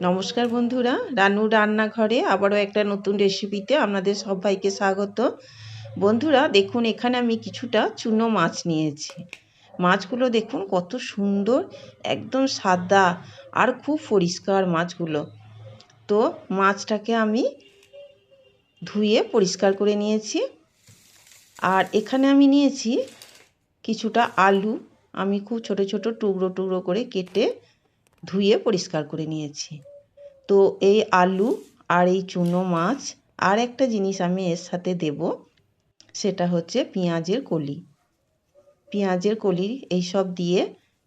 নমস্কার বন্ধুরা, রানু রান্নাঘরে আবারও একটা নতুন রেসিপিতে আপনাদের সবাইকে স্বাগত। বন্ধুরা, দেখুন, এখানে আমি কিছুটা চুনো মাছ নিয়েছি। মাছগুলো দেখুন, কত সুন্দর, একদম সাদা আর খুব পরিষ্কার মাছগুলো। তো, মাছটাকে আমি ধুয়ে পরিষ্কার করে নিয়েছি। আর এখানে আমি নিয়েছি কিছুটা আলু। আমি খুব ছোট ছোট টুকরো টুকরো করে কেটে ধুয়ে পরিষ্কার করে নিয়েছি। তো এই আলু আর এই চুনো মাছ আর একটা জিনিস আমি এর সাথে দেব, সেটা হচ্ছে পেঁয়াজের কলি। পেঁয়াজের কলি এইসব দিয়ে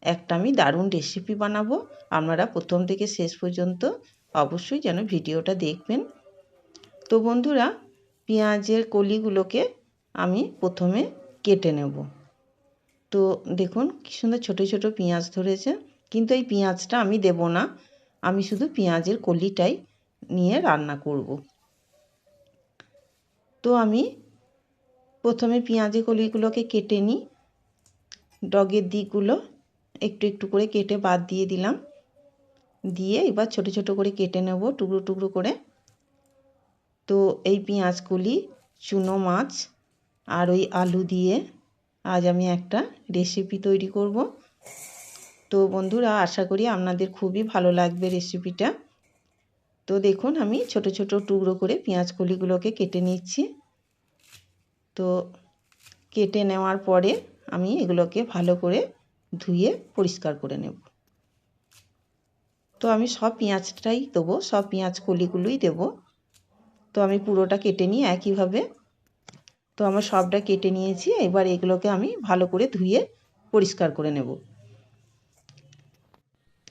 একটা আমি দারুণ রেসিপি বানাবো। আপনারা প্রথম থেকে শেষ পর্যন্ত অবশ্যই যেন ভিডিওটা দেখবেন। তো বন্ধুরা, পেঁয়াজের কলিগুলোকে আমি প্রথমে কেটে নেব। তো দেখুন, কী সুন্দর ছোটো ছোটো পেঁয়াজ ধরেছে। কিন্তু এই পেঁয়াজটা আমি দেব না। আমি শুধু পেঁয়াজের কলিটাই নিয়ে রান্না করব। তো আমি প্রথমে পেঁয়াজের কলিগুলোকে কেটে নিই। ডগের দিকগুলো একটু একটু করে কেটে বাদ দিয়ে দিলাম। দিয়ে এবার ছোট ছোট করে কেটে নেব টুকরো টুকরো করে। তো এই পেঁয়াজ কলি চুনো মাছ আর ওই আলু দিয়ে আজ আমি একটা রেসিপি তৈরি করব। তো বন্ধুরা, আশা করি আপনাদের খুবই ভালো লাগবে রেসিপিটা তো দেখুন, আমি ছোট ছোট টুকরো করে পেঁয়াজ কলিগুলোকে কেটে নিচ্ছি। তো কেটে নেওয়ার পরে আমি এগুলোকে ভালো করে ধুয়ে পরিষ্কার করে নেব। তো আমি সব পেঁয়াজটাই দেবো, সব পেঁয়াজ কলিগুলোই দেবো। তো আমি পুরোটা কেটে নিই একইভাবে। তো আমার সবটা কেটে নিয়েছি, এবার এগুলোকে আমি ভালো করে ধুয়ে পরিষ্কার করে নেব।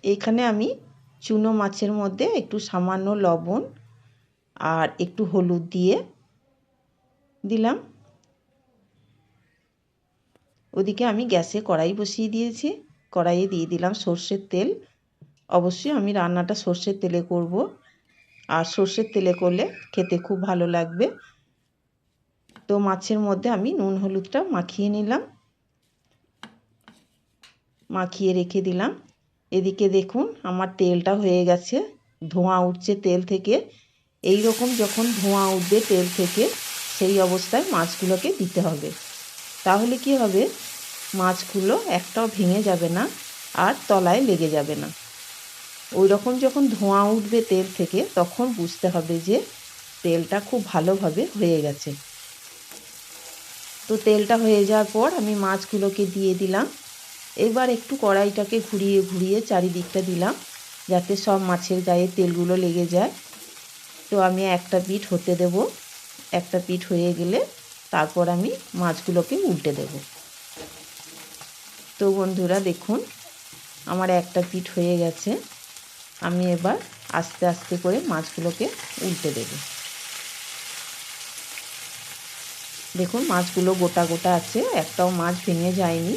এখানে আমি চুনো মাছের মধ্যে একটু সামান্য লবণ আর একটু হলুদ দিয়ে দিলাম। ওদিকে আমি গ্যাসে কড়াই বসিয়ে দিয়েছি। কড়াইয়ে দিয়ে দিলাম সর্ষের তেল। অবশ্যই আমি রান্নাটা সর্ষের তেলে করব। আর সর্ষের তেলে করলে খেতে খুব ভালো লাগবে। তো মাছের মধ্যে আমি নুন হলুদটা মাখিয়ে নিলাম। মাখিয়ে রেখে দিলাম। এদিকে দেখুন, আমার তেলটা হয়ে গেছে, ধোঁয়া উঠছে তেল থেকে। এই রকম যখন ধোঁয়া উঠবে তেল থেকে, সেই অবস্থায় মাছগুলোকে দিতে হবে। তাহলে কি হবে? মাছগুলো একটাও ভেঙে যাবে না আর তলায় লেগে যাবে না। ওই রকম যখন ধোঁয়া উঠবে তেল থেকে, তখন বুঝতে হবে যে তেলটা খুব ভালোভাবে হয়ে গেছে। তো তেলটা হয়ে যাওয়ার পর আমি মাছগুলোকে দিয়ে দিলাম। এবার একটু কড়াইটাকে ঘুরিয়ে ঘুরিয়ে চারিদিকটা দিলাম, যাতে সব মাছের গায়ে তেলগুলো লেগে যায়। তো আমি একটা পিঠ হতে দেব, একটা পিঠ হয়ে গেলে তারপর আমি মাছগুলোকে উল্টে দেব। তো বন্ধুরা দেখুন, আমার একটা পিঠ হয়ে গেছে, আমি এবার আস্তে আস্তে করে মাছগুলোকে উল্টে দেব। দেখুন, মাছগুলো গোটা গোটা আছে, একটাও মাছ ভেঙে যায়নি।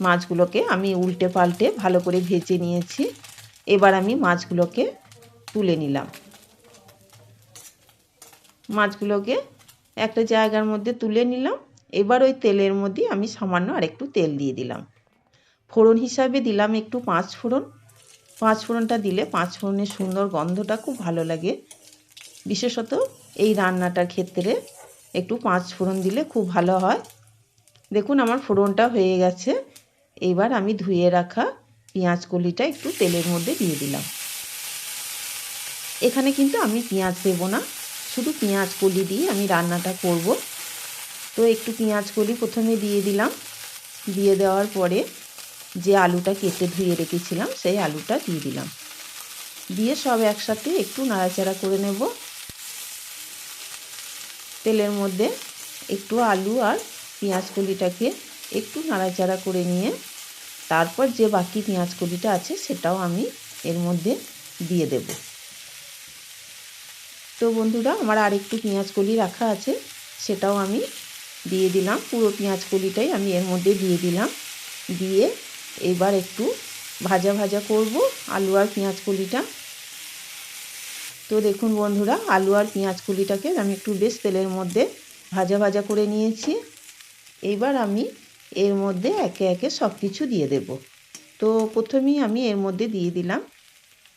মাছগুলোকে আমি উল্টে পাল্টে ভালো করে ভেজে নিয়েছি। এবার আমি মাছগুলোকে তুলে নিলাম। মাছগুলোকে একটা জায়গার মধ্যে তুলে নিলাম। এবার ওই তেলের মধ্যে আমি সামান্য আরেকটু তেল দিয়ে দিলাম। ফোড়ন হিসাবে দিলাম একটু পাঁচ ফোড়ন। পাঁচ ফোড়নটা দিলে পাঁচ ফোড়নের সুন্দর গন্ধটা খুব ভালো লাগে। বিশেষত এই রান্নাটার ক্ষেত্রে একটু পাঁচ ফোড়ন দিলে খুব ভালো হয়। দেখুন আমার ফোড়নটা হয়ে গেছে। এবার আমি ধুয়ে রাখা পেঁয়াজ কলিটা একটু তেলের মধ্যে দিয়ে দিলাম। এখানে কিন্তু আমি পেঁয়াজ দেব না, শুধু পেঁয়াজ কলি দিয়ে আমি রান্নাটা করব। তো একটু পেঁয়াজ কলি প্রথমে দিয়ে দিলাম। দিয়ে দেওয়ার পরে যে আলুটা কেটে ধুয়ে রেখেছিলাম, সেই আলুটা দিয়ে দিলাম। দিয়ে সব একসাথে একটু নাড়াচাড়া করে নেব। তেলের মধ্যে একটু আলু আর পেঁয়াজ কলিটাকে একটু নাড়াচাড়া করে নিয়ে তারপর যে বাকি পেঁয়াজ কলিটা আছে সেটাও আমি এর মধ্যে দিয়ে দেব। তো বন্ধুরা, আমার আর একটু পেঁয়াজ কলি রাখা আছে, সেটাও আমি দিয়ে দিলাম। পুরো পেঁয়াজ কলিটাই আমি এর মধ্যে দিয়ে দিলাম। দিয়ে এবার একটু ভাজা ভাজা করব আলু আর পেঁয়াজ কলিটা তো দেখুন বন্ধুরা, আলু আর পেঁয়াজ কলিটাকে আমি একটু বেশ তেলের মধ্যে ভাজা ভাজা করে নিয়েছি। এবার আমি এর মধ্যে একে একে সব কিছু দিয়ে দেব। তো প্রথমেই আমি এর মধ্যে দিয়ে দিলাম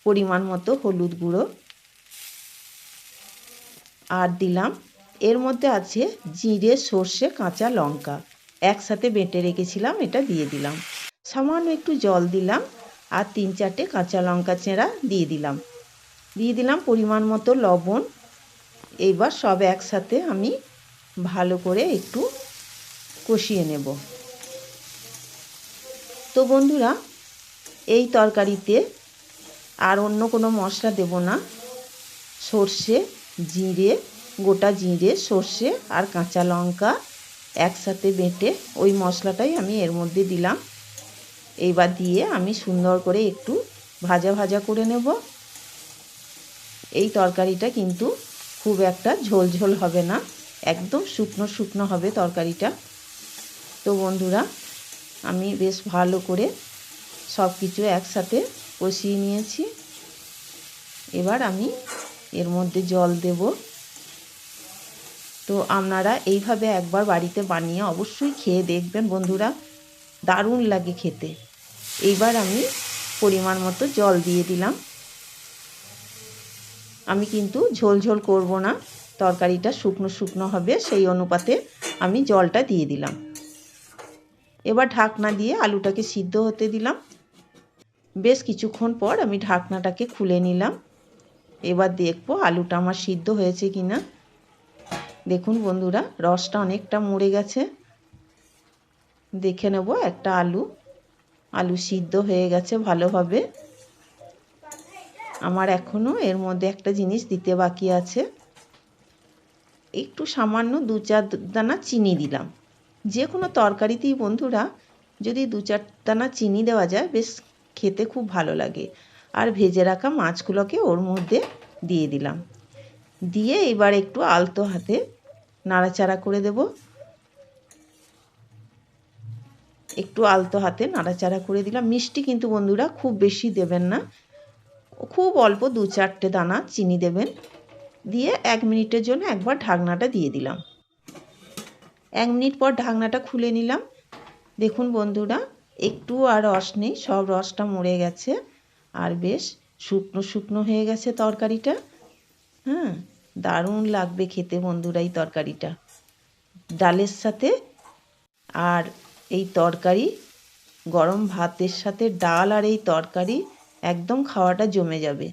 পরিমাণ মতো হলুদ গুঁড়ো। আর দিলাম এর মধ্যে আছে জিরে, সর্ষে, কাঁচা লঙ্কা। একসাথে বেটে রেখেছিলাম, এটা দিয়ে দিলাম। সামান্য একটু জল দিলাম আর তিন চারটে কাঁচা লঙ্কা চেঁড়া দিয়ে দিলাম। দিয়ে দিলাম পরিমাণ মতো লবণ। এইবার সব একসাথে আমি ভালো করে একটু কষিয়ে নেব। তো বন্ধুরা, এই তরকারিতে আর অন্য কোনো মশলা দেব না। সর্ষে, জিরে, গোটা জিরে, সর্ষে আর কাঁচা লঙ্কা একসাথে বেটে ওই মশলাটাই আমি এর মধ্যে দিলাম। এইবার দিয়ে আমি সুন্দর করে একটু ভাজা ভাজা করে নেব। এই তরকারিটা কিন্তু খুব একটা ঝোল ঝোল হবে না, একদম শুকনো শুকনো হবে তরকারিটা। তো বন্ধুরা, আমি বেশ ভালো করে সব কিছু একসাথে কষিয়ে নিয়েছি। এবার আমি এর মধ্যে জল দেব। তো আপনারা এইভাবে একবার বাড়িতে বানিয়ে অবশ্যই খেয়ে দেখবেন বন্ধুরা, দারুণ লাগে খেতে। এইবার আমি পরিমাণ মতো জল দিয়ে দিলাম। আমি কিন্তু ঝোল ঝোল করব না, তরকারিটা শুকনো শুকনো হবে, সেই অনুপাতে আমি জলটা দিয়ে দিলাম। এবার ঢাকনা দিয়ে আলুটাকে সিদ্ধ হতে দিলাম। বেশ কিছুক্ষণ পর আমি ঢাকনাটাকে খুলে নিলাম। এবার দেখব আলুটা আমার সিদ্ধ হয়েছে কি না দেখুন বন্ধুরা, রসটা অনেকটা মরে গেছে। দেখে নেব একটা আলু। আলু সিদ্ধ হয়ে গেছে ভালোভাবে। আমার এখনও এর মধ্যে একটা জিনিস দিতে বাকি আছে। একটু সামান্য দু চার দানা চিনি দিলাম। যে কোনো তরকারিতেই বন্ধুরা যদি দু চার দানা চিনি দেওয়া যায়, বেশ খেতে খুব ভালো লাগে। আর ভেজে রাখা মাছগুলোকে ওর মধ্যে দিয়ে দিলাম। দিয়ে এবার একটু আলতো হাতে নাড়াচাড়া করে দেব। একটু আলতো হাতে নাড়াচাড়া করে দিলাম। মিষ্টি কিন্তু বন্ধুরা খুব বেশি দেবেন না। খুব অল্প দু চারটে দানা চিনি দেবেন। দিয়ে এক মিনিটের জন্য একবার ঢাকনাটা দিয়ে দিলাম। এক মিনিট পর ঢাকনাটা খুলে নিলাম। দেখুন বন্ধুরা একটু আর রস নেই, সব রসটা মরে গেছে। আর বেশ শুকনো শুকনো হয়ে গেছে তরকারিটা। হ্যাঁ দারুণ লাগবে খেতে বন্ধুরা এই তরকারিটা। ডালের সাথে আর এই তরকারি, গরম ভাতের সাথে ডাল আর এই তরকারি, একদম খাওয়াটা জমে যাবে।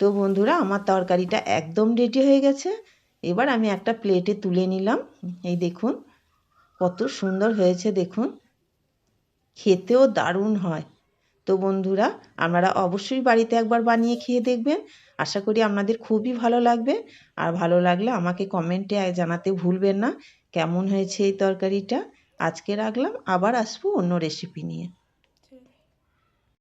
তো বন্ধুরা, আমার তরকারিটা একদম রেডি হয়ে গেছে। এবার আমি একটা প্লেটে তুলে নিলাম। এই দেখুন, কত সুন্দর হয়েছে দেখুন। খেতেও দারুণ হয়। তো বন্ধুরা, আপনারা অবশ্যই বাড়িতে একবার বানিয়ে খেয়ে দেখবেন। আশা করি আপনাদের খুবই ভালো লাগবে। আর ভালো লাগলে আমাকে কমেন্টে জানাতে ভুলবেন না। কেমন হয়েছে এই তরকারিটা? আজকে রাখলাম। আবার আসব অন্য রেসিপি নিয়ে।